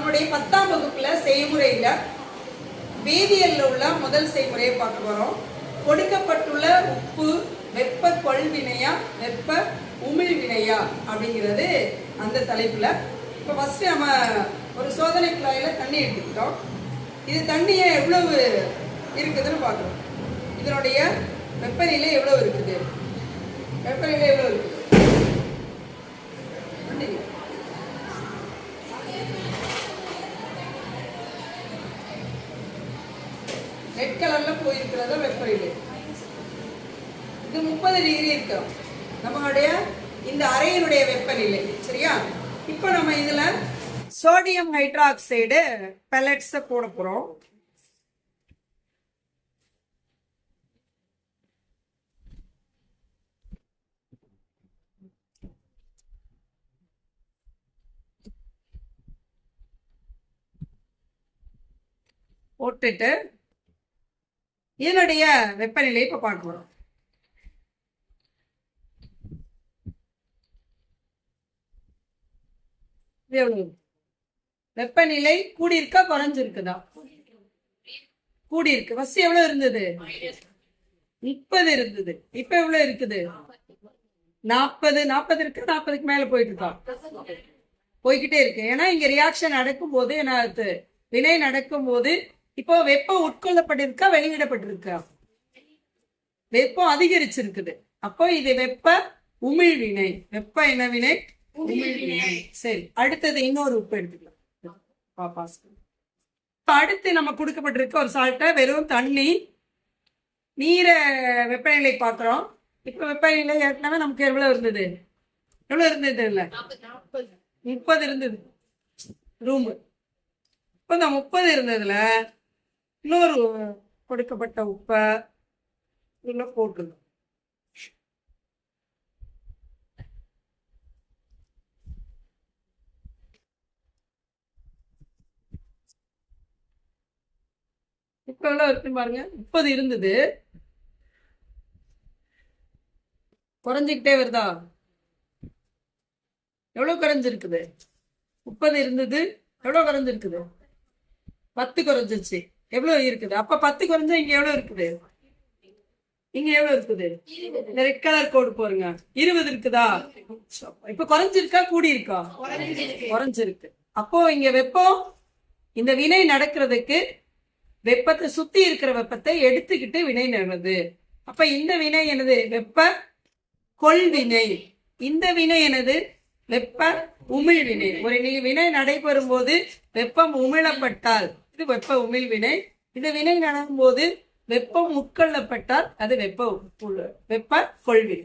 நம்முடைய பத்தாம் வகுப்புல செய்முறையில வேதியியல்ல உள்ள முதல் செய்முறையை பார்க்க போறோம். கொடுக்கப்பட்டுள்ள உப்பு வெப்ப கொள்வினையா வெப்ப உமிழ் வினையா அப்படிங்கிறது அந்த தலைப்புல. இப்போ ஃபர்ஸ்ட் நம்ம ஒரு சோதனை குழாயில தண்ணி எடுத்துக்கிட்டோம். இது தண்ணியை எவ்வளவு இருக்குதுன்னு பார்க்குறோம் இதனுடைய வெப்பநிலை எவ்வளவு இருக்குது? வெப்பநிலை எவ்வளவு இருக்குது? ரெட் கலர்ல போயிருக்கிறத வெப்பநிலை இது முப்பது டிகிரி இருக்கிறோம் நம்மளுடைய இந்த அறையினுடைய வெப்பநிலை சரியா? இப்போ நம்ம இதுல சோடியம் ஹைட்ராக்சைடு பெலட்ஸை போட போறோம். போட்டுட்டு இதனுடைய வெப்பநிலை இப்ப பார்க்க போகிறோம் வெப்பநிலை கூடி இருக்கா குறைஞ்சிருக்குதா? கூடி இருக்கு ஃபர்ஸ்ட் எவ்வளவு இருந்தது? முப்பது இருந்தது. இப்ப எவ்வளவு இருக்குது? நாற்பது நாற்பது இருக்கு நாற்பதுக்கு மேல போயிட்டு இருக்கா? போய்கிட்டே இருக்கு. ஏன்னா இங்க ரியாக்ஷன் நடக்கும் போது என்ன வினை நடக்கும் போது இப்போ வெப்பம் உட்கொள்ளப்பட்டிருக்கா வெளியிடப்பட்டிருக்கா? வெப்பம் அதிகரிச்சிருக்குது. அப்போ இது வெப்ப உமிழ் வினை வெப்ப என்ன வினை? உமிழ் வினை சரி அடுத்தது இன்னொரு உப்பு எடுத்துக்கலாம். அடுத்து நம்ம கொடுக்கப்பட்டிருக்க ஒரு சால்ட்டை வெறும் தண்ணி நீரை வெப்பநிலை பார்க்குறோம். இப்போ வெப்பநிலை ஏற்கனவே நமக்கு எவ்வளவு இருந்தது? எவ்வளவு இருந்தது இல்ல முப்பது இருந்தது. ரூமு. இப்போ இந்த முப்பது இருந்ததுல இன்னொரு கொடுக்கப்பட்ட உப்பை உள்ள போட்டுருங்க இப்ப எவ்வளோ இருக்கு பாருங்க. முப்பது இருந்தது. குறைஞ்சிக்கிட்டே வருதா? எவ்வளோ குறைஞ்சிருக்குது? முப்பது இருந்தது. எவ்வளோ குறைஞ்சிருக்குது? பத்து குறைஞ்சிருச்சு. எவ்வளவு இருக்குது? அப்ப பத்து குறைஞ்சா இங்க எவ்வளவு இருக்குது? இங்க எவ்வளவு இருக்குது? இந்த ரெட் கலர் கோடு போருங்க இருபது இருக்குதா? இப்ப குறைஞ்சிருக்கா? கூடி இருக்கா குறைஞ்சிருக்கு. அப்போ இங்க வெப்பம் இந்த வினை நடக்கிறதுக்கு வெப்பத்தை சுத்தி இருக்கிற வெப்பத்தை எடுத்துக்கிட்டு வினை நடக்குது அப்ப இந்த வினை என்னது? வெப்ப கொள்வினை. இந்த வினை என்னது? வெப்ப உமிழ் வினை ஒரு வினை நடைபெறும் போது வெப்பம் உமிழப்பட்டால் இது வெப்ப உமிழ் வினை இந்த வினை நடக்கும் போது வெப்பம் உட்கொள்ளப்பட்டால் அது வெப்ப உள்- வெப்ப கொள்வினை